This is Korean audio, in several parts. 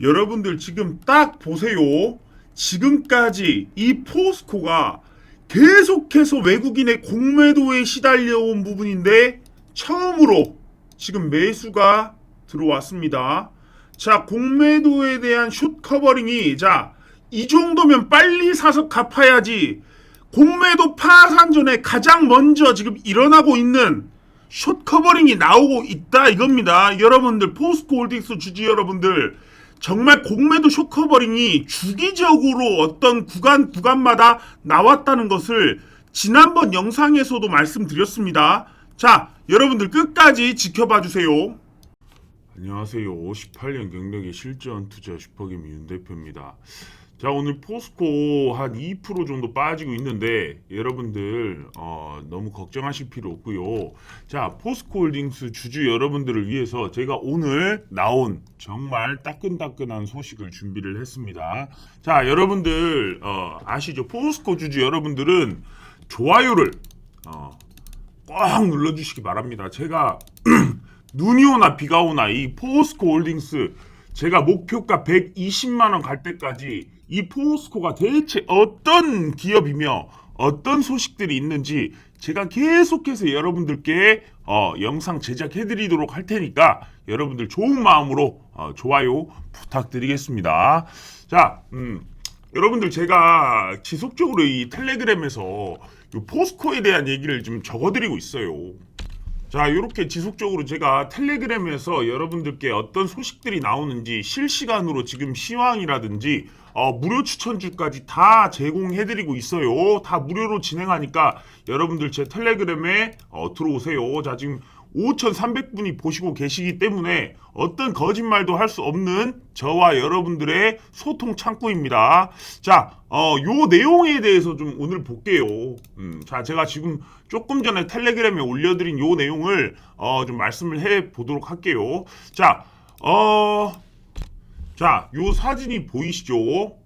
여러분들 지금 딱 보세요. 지금까지 이 포스코가 계속해서 외국인의 공매도에 시달려온 부분인데 처음으로 지금 매수가 들어왔습니다. 자, 공매도에 대한 숏 커버링이 자, 이 정도면 빨리 사서 갚아야지. 공매도 파산 전에 가장 먼저 지금 일어나고 있는 숏 커버링이 나오고 있다 이겁니다. 여러분들 포스코 홀딩스 주주 여러분들 정말 공매도 숏 커버링이 주기적으로 어떤 구간 구간마다 나왔다는 것을 지난번 영상에서도 말씀드렸습니다. 자, 여러분들 끝까지 지켜봐 주세요. 안녕하세요. 58년 경력의 실전 투자 슈퍼김 윤 대표입니다. 자 오늘 포스코 한 2% 정도 빠지고 있는데 여러분들 어, 너무 걱정하실 필요 없고요. 자 포스코홀딩스 주주 여러분들을 위해서 제가 오늘 나온 정말 따끈따끈한 소식을 준비를 했습니다. 자 여러분들 어, 아시죠? 포스코 주주 여러분들은 좋아요를 어, 꼭 눌러주시기 바랍니다. 제가 눈이 오나 비가 오나 이 포스코 홀딩스 제가 목표가 120만 원 갈 때까지 이 포스코가 대체 어떤 기업이며 어떤 소식들이 있는지 제가 계속해서 여러분들께 어, 영상 제작해 드리도록 할 테니까 여러분들 좋은 마음으로 어, 좋아요 부탁드리겠습니다. 자, 음, 여러분들 제가 지속적으로 이 텔레그램에서 이 포스코에 대한 얘기를 좀 적어드리고 있어요. 자, 이렇게 지속적으로 제가 텔레그램에서 여러분들께 어떤 소식들이 나오는지 실시간으로 지금 시황이라든지 어, 무료 추천주까지 다 제공해드리고 있어요. 다 무료로 진행하니까 여러분들 제 텔레그램에 어, 들어오세요. 자, 지금 5,300분이 보시고 계시기 때문에 어떤 거짓말도 할 수 없는 저와 여러분들의 소통 창구입니다. 자, 어, 요 내용에 대해서 좀 오늘 볼게요. 음, 자, 제가 지금 조금 전에 텔레그램에 올려드린 요 내용을 어, 좀 말씀을 해 보도록 할게요. 자, 어, 자, 요 사진이 보이시죠?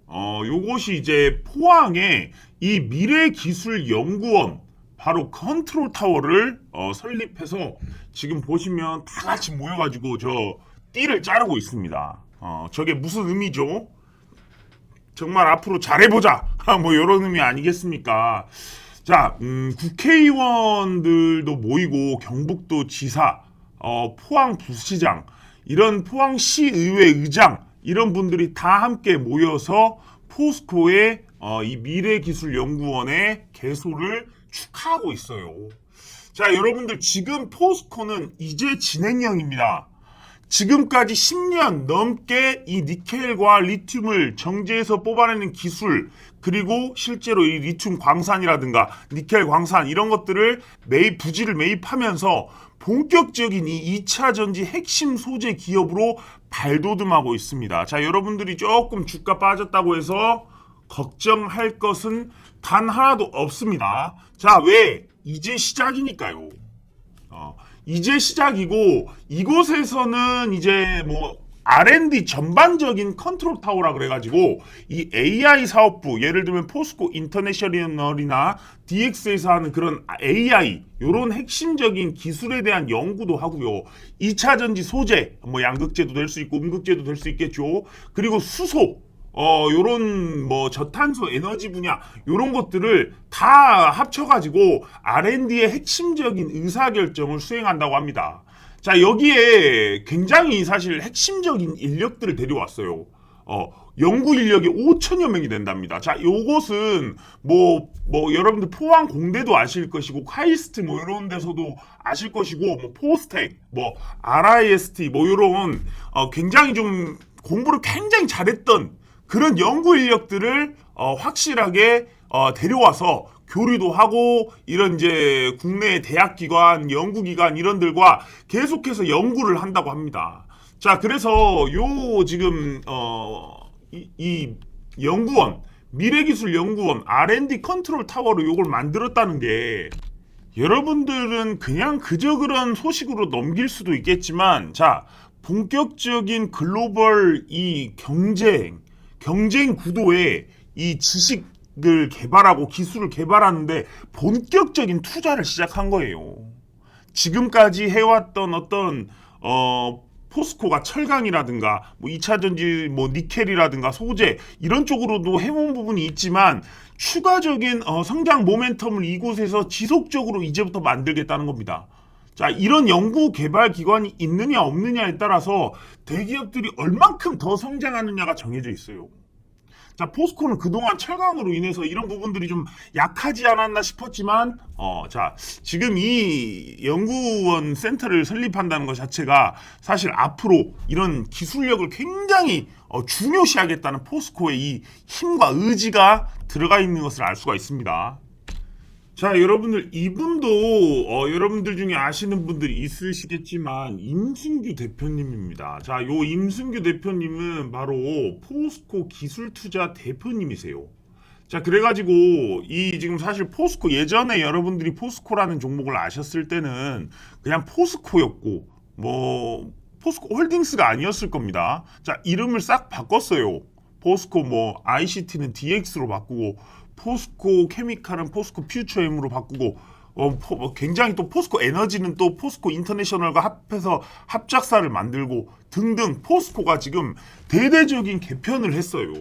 어, 요것이 이제 포항의 이 미래기술연구원 바로 컨트롤 타워를 어, 설립해서 지금 보시면 다 같이 모여가지고 저 띠를 자르고 있습니다. 어, 저게 무슨 의미죠? 정말 앞으로 잘해보자. 뭐 이런 의미 아니겠습니까? 자, 음, 국회의원들도 모이고 경북도 지사, 어, 포항 부시장, 이런 포항시 의회 의장 이런 분들이 다 함께 모여서 포스코의 어, 이 미래기술연구원의 개소를 축하하고 있어요. 자, 여러분들 지금 포스코는 이제 진행형입니다. 지금까지 10년 넘게 이 니켈과 리튬을 정제해서 뽑아내는 기술 그리고 실제로 이 리튬 광산이라든가 니켈 광산 이런 것들을 매입 부지를 매입하면서 본격적인 이 2차 전지 핵심 소재 기업으로 발돋움하고 있습니다. 자, 여러분들이 조금 주가 빠졌다고 해서 걱정할 것은 단 하나도 없습니다. 자, 왜? 이제 시작이니까요. 어, 이제 시작이고 이곳에서는 이제 뭐 R&D 전반적인 컨트롤 타워라 그래가지고 이 AI 사업부 예를 들면 포스코 인터내셔널이나 DX에서 하는 그런 AI 요런 핵심적인 기술에 대한 연구도 하고요. 2차 전지 소재 뭐 양극재도 될 수 있고 음극재도 될 수 있겠죠. 그리고 수소 어, 요런, 뭐, 저탄소 에너지 분야, 요런 것들을 다 합쳐 가지고 R&D의 핵심적인 의사 결정을 수행한다고 합니다. 자, 여기에 굉장히 사실 핵심적인 인력들을 데려왔어요. 어, 연구 인력이 5천여 명이 된답니다. 자, 요것은 뭐, 뭐, 여러분들 포항 공대도 아실 것이고, 카이스트 뭐, 이런 데서도 아실 것이고, 뭐, 포스텍, 뭐, RIST, 뭐, 요런, 어, 굉장히 좀 공부를 굉장히 잘했던 그런 연구 인력들을 어, 확실하게 어, 데려와서 교류도 하고 이런 이제 국내 대학기관, 연구기관 이런 들과 계속해서 연구를 한다고 합니다. 자, 그래서 요 지금 어, 이, 이 연구원 미래기술연구원 R&D 컨트롤 타워로 요걸 만들었다는 게 여러분들은 그냥 그저 그런 소식으로 넘길 수도 있겠지만 자 본격적인 글로벌 이 경쟁 경쟁 구도에 이 지식을 개발하고 기술을 개발하는데 본격적인 투자를 시작한 거예요. 지금까지 해왔던 어떤 어 포스코가 철강이라든가 뭐 2차 전지 뭐 니켈이라든가 소재 이런 쪽으로도 해온 부분이 있지만 추가적인 어, 성장 모멘텀을 이곳에서 지속적으로 이제부터 만들겠다는 겁니다. 자, 이런 연구 개발 기관이 있느냐 없느냐에 따라서 대기업들이 얼만큼 더 성장하느냐가 정해져 있어요. 자, 포스코는 그동안 철강으로 인해서 이런 부분들이 좀 약하지 않았나 싶었지만, 어, 자, 지금 이 연구원 센터를 설립한다는 것 자체가 사실 앞으로 이런 기술력을 굉장히 어, 중요시하겠다는 포스코의 이 힘과 의지가 들어가 있는 것을 알 수가 있습니다. 자, 여러분들 이분도 어, 여러분들 중에 아시는 분들이 있으시겠지만 임승규 대표님입니다. 자, 요 임승규 대표님은 바로 포스코 기술투자 대표님이세요. 자, 그래가지고 이 지금 사실 포스코 예전에 여러분들이 포스코라는 종목을 아셨을 때는 그냥 포스코였고 뭐 포스코 홀딩스가 아니었을 겁니다. 자, 이름을 싹 바꿨어요. 포스코 뭐 ICT는 DX로 바꾸고 포스코 케미칼은 포스코 퓨처엠으로 바꾸고 어, 포- 뭐 굉장히 또 포스코 에너지는 또 포스코 인터내셔널과 합해서 합작사를 만들고 등등 포스코가 지금 대대적인 개편을 했어요.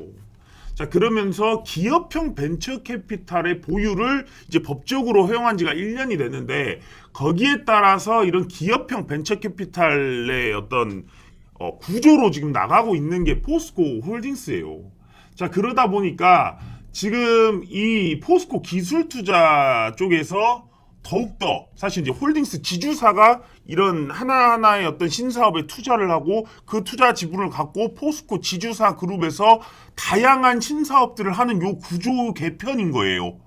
자 그러면서 기업형 벤처 캐피탈의 보유를 이제 법적으로 허용한 지가 1년이 됐는데 거기에 따라서 이런 기업형 벤처 캐피탈의 어떤 어, 구조로 지금 나가고 있는 게 포스코 홀딩스예요. 자 그러다 보니까 지금 이 포스코 기술 투자 쪽에서 더욱더 사실 이제 홀딩스 지주사가 이런 하나하나의 어떤 신사업에 투자를 하고 그 투자 지분을 갖고 포스코 지주사 그룹에서 다양한 신사업들을 하는 요 구조 개편인 거예요.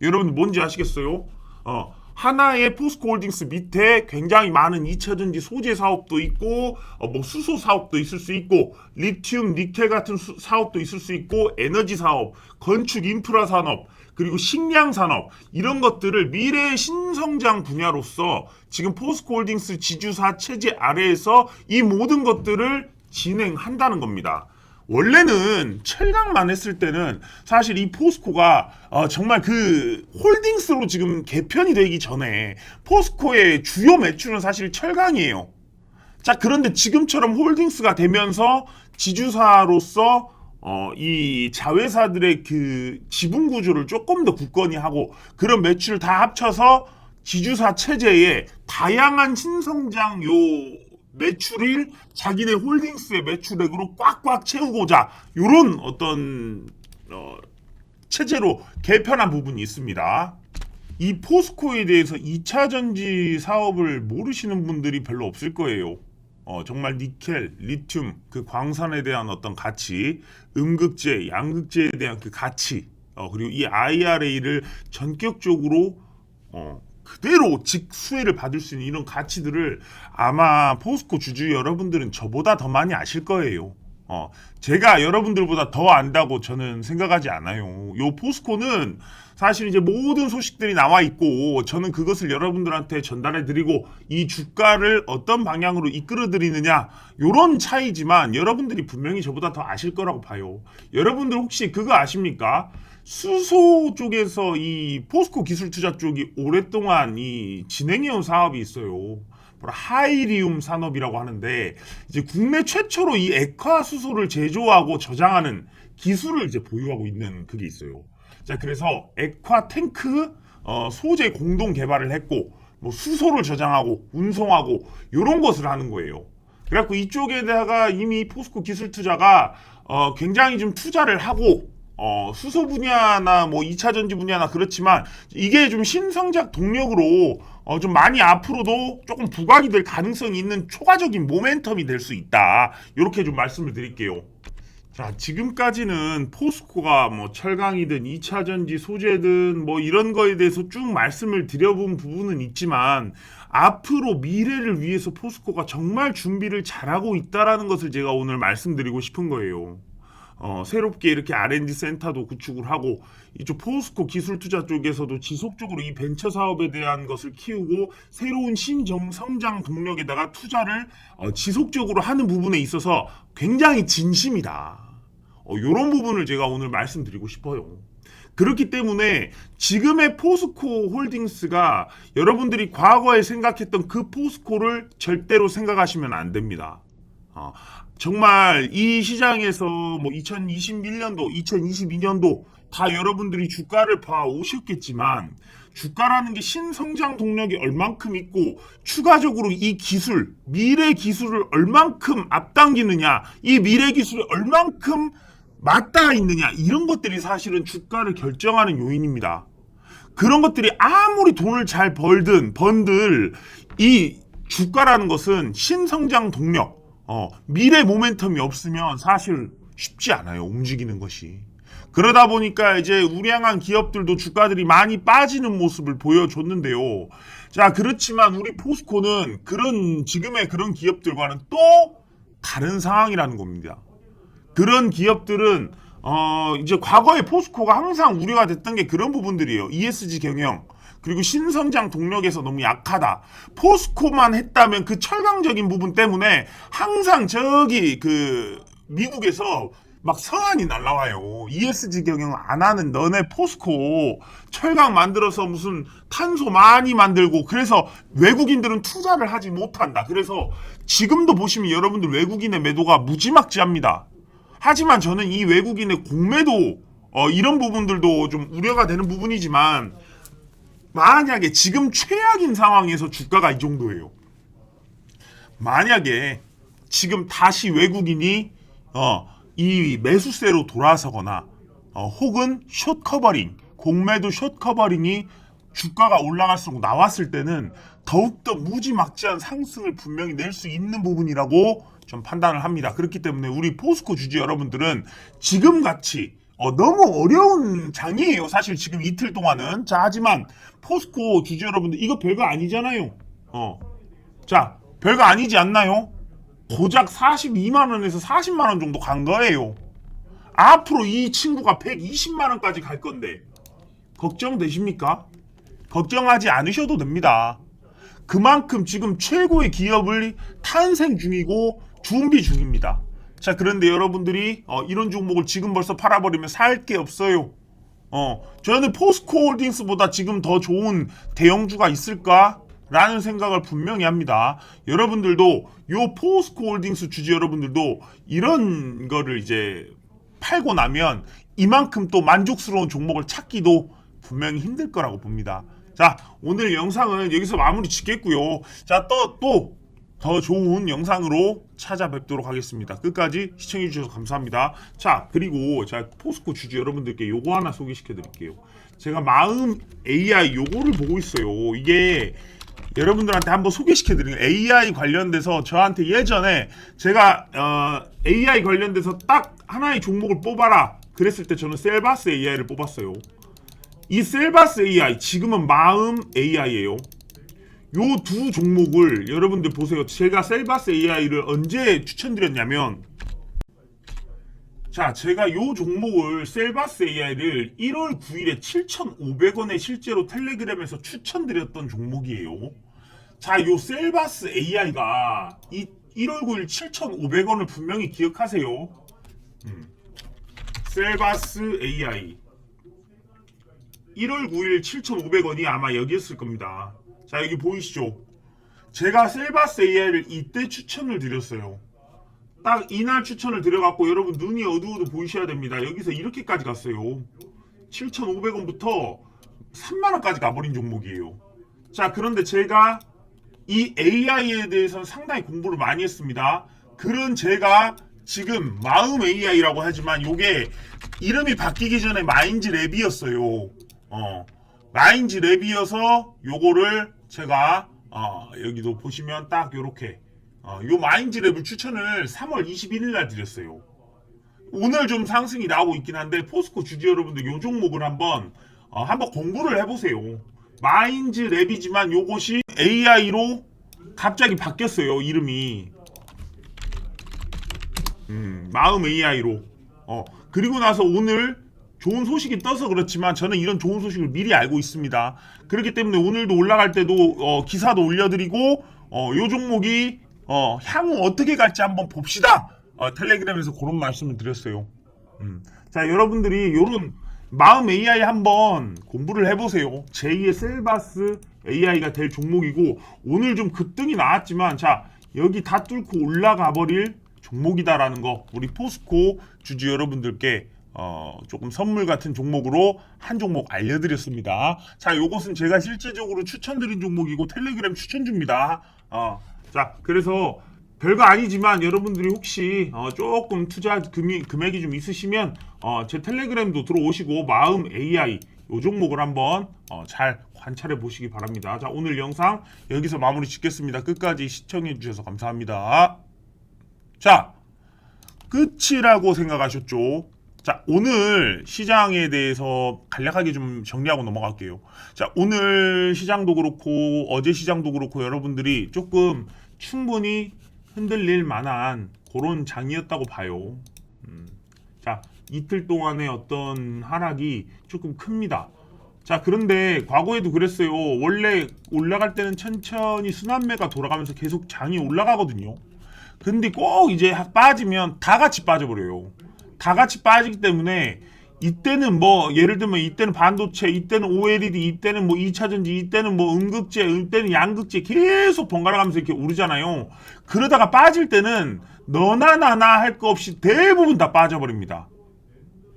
여러분 뭔지 아시겠어요? 어, 하나의 포스코 홀딩스 밑에 굉장히 많은 2차전지 소재 사업도 있고 어, 뭐 수소 사업도 있을 수 있고 리튬, 니켈 같은 수- 사업도 있을 수 있고 에너지 사업, 건축 인프라 산업 그리고 식량 산업 이런 것들을 미래의 신성장 분야로서 지금 포스코 홀딩스 지주사 체제 아래에서 이 모든 것들을 진행한다는 겁니다. 원래는 철강만 했을 때는 사실 이 포스코가 어, 정말 그 홀딩스로 지금 개편이 되기 전에 포스코의 주요 매출은 사실 철강이에요. 자 그런데 지금처럼 홀딩스가 되면서 지주사로서 어, 이 자회사들의 그 지분 구조를 조금 더 굳건히 하고 그런 매출을 다 합쳐서 지주사 체제에 다양한 신성장 요 매출을 자기네 홀딩스의 매출액으로 꽉꽉 채우고자 요런 어떤 어, 체제로 개편한 부분이 있습니다. 이 포스코에 대해서 2차 전지 사업을 모르시는 분들이 별로 없을 거예요. 어, 정말 니켈, 리튬, 그 광산에 대한 어떤 가치, 음극재, 양극재에 대한 그 가치, 어, 그리고 이 IRA를 전격적으로 어, 그대로 직수혜를 받을 수 있는 이런 가치들을 아마 포스코 주주 여러분들은 저보다 더 많이 아실 거예요. 어, 제가 여러분들보다 더 안다고 저는 생각하지 않아요. 요 포스코는 사실 이제 모든 소식들이 나와 있고 저는 그것을 여러분들한테 전달해 드리고 이 주가를 어떤 방향으로 이끌어 드리느냐 요런 차이지만 여러분들이 분명히 저보다 더 아실 거라고 봐요. 여러분들 혹시 그거 아십니까? 수소 쪽에서 이 포스코 기술 투자 쪽이 오랫동안 이 진행해온 사업이 있어요. 하이리움 산업이라고 하는데 이제 국내 최초로 이 액화 수소를 제조하고 저장하는 기술을 이제 보유하고 있는 그게 있어요. 자 그래서 액화 탱크 어, 소재 공동 개발을 했고 뭐 수소를 저장하고 운송하고 이런 것을 하는 거예요. 그래갖고 이쪽에다가 이미 포스코 기술 투자가 어, 굉장히 좀 투자를 하고 어, 수소 분야나 뭐 2차 전지 분야나 그렇지만 이게 좀 신성장 동력으로 어, 좀 많이 앞으로도 조금 부각이 될 가능성이 있는 초과적인 모멘텀이 될 수 있다. 이렇게 좀 말씀을 드릴게요. 자, 지금까지는 포스코가 뭐 철강이든 2차 전지 소재든 뭐 이런 거에 대해서 쭉 말씀을 드려본 부분은 있지만 앞으로 미래를 위해서 포스코가 정말 준비를 잘하고 있다라는 것을 제가 오늘 말씀드리고 싶은 거예요. 어, 새롭게 이렇게 R&D 센터도 구축을 하고 이쪽 포스코 기술 투자 쪽에서도 지속적으로 이 벤처 사업에 대한 것을 키우고 새로운 신정 성장 동력에다가 투자를 어, 지속적으로 하는 부분에 있어서 굉장히 진심이다. 어, 이런 부분을 제가 오늘 말씀드리고 싶어요. 그렇기 때문에 지금의 포스코 홀딩스가 여러분들이 과거에 생각했던 그 포스코를 절대로 생각하시면 안 됩니다. 어, 정말 이 시장에서 뭐 2021년도, 2022년도 다 여러분들이 주가를 봐 오셨겠지만 주가라는 게 신성장 동력이 얼만큼 있고 추가적으로 이 기술, 미래 기술을 얼만큼 앞당기느냐, 이 미래 기술이 얼만큼 맞닿아 있느냐 이런 것들이 사실은 주가를 결정하는 요인입니다. 그런 것들이 아무리 돈을 잘 벌든 번들 이 주가라는 것은 신성장 동력, 어, 미래 모멘텀이 없으면 사실 쉽지 않아요. 움직이는 것이. 그러다 보니까 이제 우량한 기업들도 주가들이 많이 빠지는 모습을 보여줬는데요. 자, 그렇지만 우리 포스코는 그런 지금의 그런 기업들과는 또 다른 상황이라는 겁니다. 그런 기업들은 어 이제 과거에 포스코가 항상 우려가 됐던 게 그런 부분들이에요. ESG 경영 그리고 신성장 동력에서 너무 약하다. 포스코만 했다면 그 철강적인 부분 때문에 항상 저기 그 미국에서 막 서한이 날라와요. ESG 경영 안 하는 너네 포스코 철강 만들어서 무슨 탄소 많이 만들고 그래서 외국인들은 투자를 하지 못한다. 그래서 지금도 보시면 여러분들 외국인의 매도가 무지막지합니다. 하지만 저는 이 외국인의 공매도 어, 이런 부분들도 좀 우려가 되는 부분이지만 만약에 지금 최악인 상황에서 주가가 이 정도예요. 만약에 지금 다시 외국인이 어, 이 매수세로 돌아서거나 어, 혹은 숏 커버링, 공매도 숏 커버링이 주가가 올라갈수록 나왔을 때는 더욱더 무지막지한 상승을 분명히 낼 수 있는 부분이라고 좀 판단을 합니다. 그렇기 때문에 우리 포스코 주주 여러분들은 지금 같이 어, 너무 어려운 장이에요. 사실 지금 이틀 동안은. 자, 하지만 포스코 주주 여러분들 이거 별거 아니잖아요. 어. 자, 별거 아니지 않나요? 고작 42만 원에서 40만 원 정도 간 거예요. 앞으로 이 친구가 120만 원까지 갈 건데 걱정되십니까? 걱정하지 않으셔도 됩니다. 그만큼 지금 최고의 기업을 탄생 중이고 준비 중입니다. 자, 그런데 여러분들이 어, 이런 종목을 지금 벌써 팔아버리면 살 게 없어요. 어, 저는 포스코 홀딩스보다 지금 더 좋은 대형주가 있을까? 라는 생각을 분명히 합니다. 여러분들도 요 포스코 홀딩스 주주 여러분들도 이런 거를 이제 팔고 나면 이만큼 또 만족스러운 종목을 찾기도 분명히 힘들 거라고 봅니다. 자, 오늘 영상은 여기서 마무리 짓겠고요. 자, 또, 또, 더 좋은 영상으로 찾아뵙도록 하겠습니다. 끝까지 시청해주셔서 감사합니다. 자, 그리고 자, 포스코 주주 여러분들께 요거 하나 소개시켜 드릴게요. 제가 마음 AI 요거를 보고 있어요. 이게 여러분들한테 한번 소개시켜 드리는 AI 관련돼서 저한테 예전에 제가 어, AI 관련돼서 딱 하나의 종목을 뽑아라 그랬을 때 저는 셀바스 AI를 뽑았어요. 이 셀바스 AI 지금은 마음 AI예요. 요 두 종목을 여러분들 보세요. 제가 셀바스 AI를 언제 추천드렸냐면 자, 제가 요 종목을 셀바스 AI를 1월 9일에 7,500원에 실제로 텔레그램에서 추천드렸던 종목이에요. 자, 요 셀바스 AI가 이 1월 9일 7,500원을 분명히 기억하세요. 음. 셀바스 AI 1월 9일 7,500원이 아마 여기였을 겁니다. 자, 여기 보이시죠? 제가 셀바스 AI를 이때 추천을 드렸어요. 딱 이날 추천을 드려갖고 여러분 눈이 어두워도 보이셔야 됩니다. 여기서 이렇게까지 갔어요. 7,500원부터 3만원까지 가버린 종목이에요. 자, 그런데 제가 이 AI에 대해서는 상당히 공부를 많이 했습니다. 그런 제가 지금 마음 AI라고 하지만 요게 이름이 바뀌기 전에 마인즈 랩이었어요. 어, 마인즈 랩이어서 요거를 제가 어, 여기도 보시면 딱 요렇게 어, 요 마인즈 랩을 추천을 3월 21일 날 드렸어요. 오늘 좀 상승이 나오고 있긴 한데 포스코 주주 여러분들 요 종목을 한번 어, 한번 공부를 해보세요. 마인즈 랩이지만 요것이 AI로 갑자기 바뀌었어요 이름이. 음, 마음 AI로. 어, 그리고 나서 오늘 좋은 소식이 떠서 그렇지만 저는 이런 좋은 소식을 미리 알고 있습니다. 그렇기 때문에 오늘도 올라갈 때도 어, 기사도 올려드리고 어, 요 종목이 어, 향후 어떻게 갈지 한번 봅시다. 어, 텔레그램에서 그런 말씀을 드렸어요. 음. 자, 여러분들이 요런 마음 AI 한번 공부를 해보세요. 제2의 셀바스 AI가 될 종목이고 오늘 좀 급등이 나왔지만 자 여기 다 뚫고 올라가 버릴 종목이다라는 거 우리 포스코 주주 여러분들께 어, 조금 선물 같은 종목으로 한 종목 알려드렸습니다. 자, 요것은 제가 실제적으로 추천드린 종목이고 텔레그램 추천주입니다. 어, 자, 그래서 별거 아니지만 여러분들이 혹시 어, 조금 투자 금이, 금액이 좀 있으시면 어, 제 텔레그램도 들어오시고 마음 AI 요 종목을 한번 어, 잘 관찰해 보시기 바랍니다. 자, 오늘 영상 여기서 마무리 짓겠습니다. 끝까지 시청해 주셔서 감사합니다. 자, 끝이라고 생각하셨죠? 자, 오늘 시장에 대해서 간략하게 좀 정리하고 넘어갈게요. 자, 오늘 시장도 그렇고 어제 시장도 그렇고 여러분들이 조금 충분히 흔들릴 만한 그런 장이었다고 봐요. 음, 자, 이틀 동안의 어떤 하락이 조금 큽니다. 자, 그런데 과거에도 그랬어요. 원래 올라갈 때는 천천히 순환매가 돌아가면서 계속 장이 올라가거든요. 근데 꼭 이제 빠지면 다 같이 빠져버려요. 다 같이 빠지기 때문에 이때는 뭐 예를 들면 이때는 반도체, 이때는 OLED, 이때는 뭐 2차전지, 이때는 뭐 음극재, 이때는 양극재 계속 번갈아 가면서 이렇게 오르잖아요. 그러다가 빠질 때는 너나 나나 할 거 없이 대부분 다 빠져버립니다.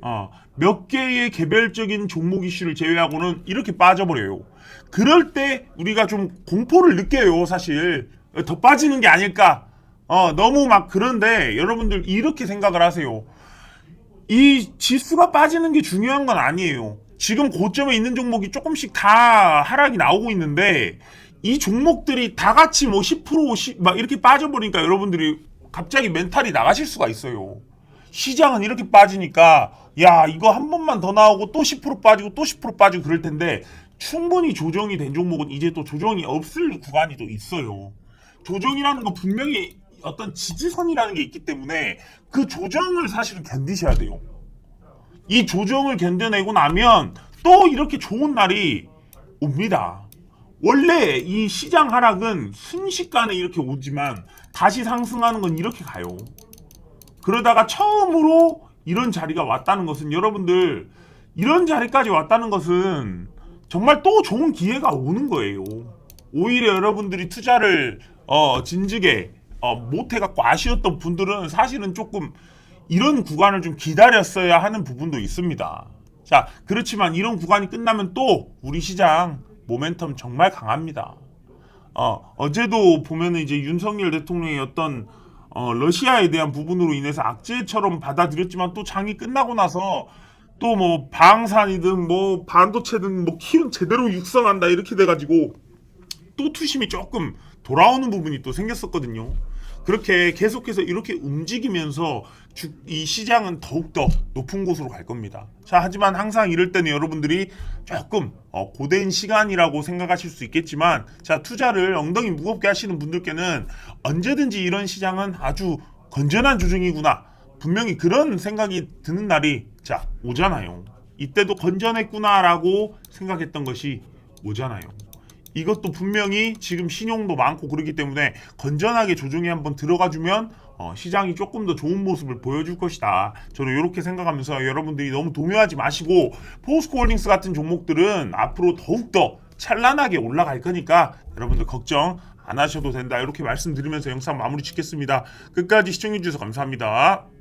어, 몇 개의 개별적인 종목 이슈를 제외하고는 이렇게 빠져버려요. 그럴 때 우리가 좀 공포를 느껴요, 사실. 더 빠지는 게 아닐까. 어, 너무 막 그런데 여러분들 이렇게 생각을 하세요. 이 지수가 빠지는 게 중요한 건 아니에요. 지금 고점에 있는 종목이 조금씩 다 하락이 나오고 있는데 이 종목들이 다 같이 뭐 10%, 10, 막 이렇게 빠져버리니까 여러분들이 갑자기 멘탈이 나가실 수가 있어요. 시장은 이렇게 빠지니까 야 이거 한 번만 더 나오고 또 10% 빠지고 또 10% 빠지고 그럴 텐데 충분히 조정이 된 종목은 이제 또 조정이 없을 구간이 또 있어요. 조정이라는 건 분명히 어떤 지지선이라는 게 있기 때문에 그 조정을 사실은 견디셔야 돼요. 이 조정을 견뎌내고 나면 또 이렇게 좋은 날이 옵니다. 원래 이 시장 하락은 순식간에 이렇게 오지만 다시 상승하는 건 이렇게 가요. 그러다가 처음으로 이런 자리가 왔다는 것은 여러분들 이런 자리까지 왔다는 것은 정말 또 좋은 기회가 오는 거예요. 오히려 여러분들이 투자를 어, 진즉에 어, 못해갖고 아쉬웠던 분들은 사실은 조금 이런 구간을 좀 기다렸어야 하는 부분도 있습니다. 자, 그렇지만 이런 구간이 끝나면 또 우리 시장 모멘텀 정말 강합니다. 어, 어제도 보면은 이제 윤석열 대통령의 어떤 어, 러시아에 대한 부분으로 인해서 악재처럼 받아들였지만 또 장이 끝나고 나서 또 뭐 방산이든 뭐 반도체든 뭐 키운 제대로 육성한다 이렇게 돼가지고 또 투심이 조금 돌아오는 부분이 또 생겼었거든요. 그렇게 계속해서 이렇게 움직이면서 주- 이 시장은 더욱더 높은 곳으로 갈 겁니다. 자, 하지만 항상 이럴 때는 여러분들이 조금 어, 고된 시간이라고 생각하실 수 있겠지만 자, 투자를 엉덩이 무겁게 하시는 분들께는 언제든지 이런 시장은 아주 건전한 조정이구나. 분명히 그런 생각이 드는 날이 자, 오잖아요. 이때도 건전했구나라고 생각했던 것이 오잖아요. 이것도 분명히 지금 신용도 많고 그렇기 때문에 건전하게 조정이 한번 들어가주면 어, 시장이 조금 더 좋은 모습을 보여줄 것이다. 저는 이렇게 생각하면서 여러분들이 너무 동요하지 마시고 포스코홀딩스 같은 종목들은 앞으로 더욱더 찬란하게 올라갈 거니까 여러분들 걱정 안 하셔도 된다. 이렇게 말씀드리면서 영상 마무리 짓겠습니다. 끝까지 시청해주셔서 감사합니다.